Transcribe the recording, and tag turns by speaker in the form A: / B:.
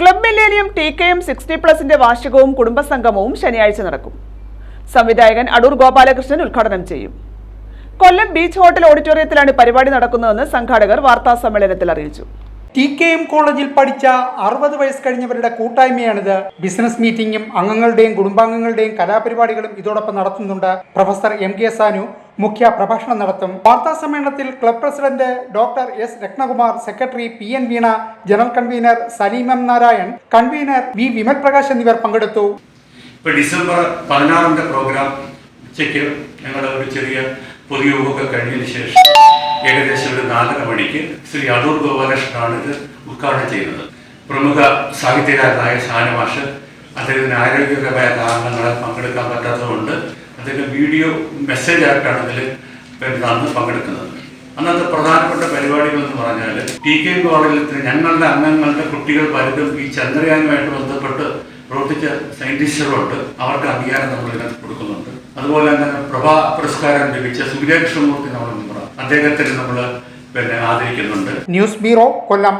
A: Club millennium T K M sixty പ്ലസിന്റെ വാർഷികവും കുടുംബസംഗമവും ശനിയാഴ്ച നടക്കും. സംവിധായകൻ അടൂർ ഗോപാലകൃഷ്ണൻ ഉദ്ഘാടനം ചെയ്യും. കൊല്ലം ബീച്ച് ഹോട്ടൽ ഓഡിറ്റോറിയത്തിലാണ് പരിപാടി നടക്കുന്നതെന്ന് സംഘാടകർ വാർത്താ സമ്മേളനത്തിൽ അറിയിച്ചു.
B: ടി കെ എം കോളേജിൽ പഠിച്ച അറുപത് വയസ്സ് കഴിഞ്ഞവരുടെ കൂട്ടായ്മയാണിത്. ബിസിനസ് മീറ്റിംഗും അംഗങ്ങളുടെയും കുടുംബാംഗങ്ങളുടെയും കലാപരിപാടികളും ഇതോടൊപ്പം നടത്തുന്നുണ്ട് പ്രൊഫസർ എം കെ സാനു. മുഖ്യ പ്രഭാഷണം നടത്തും. വാർത്താ സമ്മേളനത്തിൽ club president doctor S Ratnakumar secretary P N Veena general convener Saleem M Narayan convener V Vimal Prakash എന്നിവർ പങ്കെടുത്തു.
C: ഇപ്പൊ ഡിസംബർ പതിനാറിന്റെ പ്രോഗ്രാം ഉച്ചയ്ക്ക് ഞങ്ങൾ ഒരു ചെറിയ പൊതുയോഗമൊക്കെ കഴിഞ്ഞതിന് ശേഷം ഏകദേശം ഒരു നാലര മണിക്ക് ശ്രീ അടൂർ ഗോപാലകൃഷ്ണനാണ് ഇത് ഉദ്ഘാടനം ചെയ്യുന്നത്. പ്രമുഖ സാഹിത്യകാരനായ ഷാനമാഷ് അദ്ദേഹത്തിന് ആരോഗ്യപരമായ കാരണങ്ങളെ പങ്കെടുക്കാൻ പറ്റാത്തതുകൊണ്ട് അദ്ദേഹം വീഡിയോ മെസ്സേജ് ആയിട്ടാണ് അതിൽ പെരുന്നാളിന് പങ്കെടുക്കുന്നത്. അന്നത്തെ പ്രധാനപ്പെട്ട പരിപാടികൾ എന്ന് പറഞ്ഞാൽ ടി കെ കോളേജിൽ ഞങ്ങളുടെ അംഗങ്ങളുടെ കുട്ടികൾ പലരും ഈ ചന്ദ്രയാനുമായിട്ട് ബന്ധപ്പെട്ട് പ്രവർത്തിച്ച സയന്റിസ്റ്റുകളുണ്ട് അവർക്ക് അംഗീകാരം നമ്മൾ ഇതിനകത്ത് കൊടുക്കുന്നുണ്ട്. അതുപോലെ തന്നെ പ്രഭാ പുരസ്കാരം ലഭിച്ച സൂര്യകൃഷ്ണമൂർത്തി നമ്മൾ അദ്ദേഹത്തിന് നമ്മൾ പിന്നെ ആദരിക്കുന്നുണ്ട്.
B: News bureau Kollam.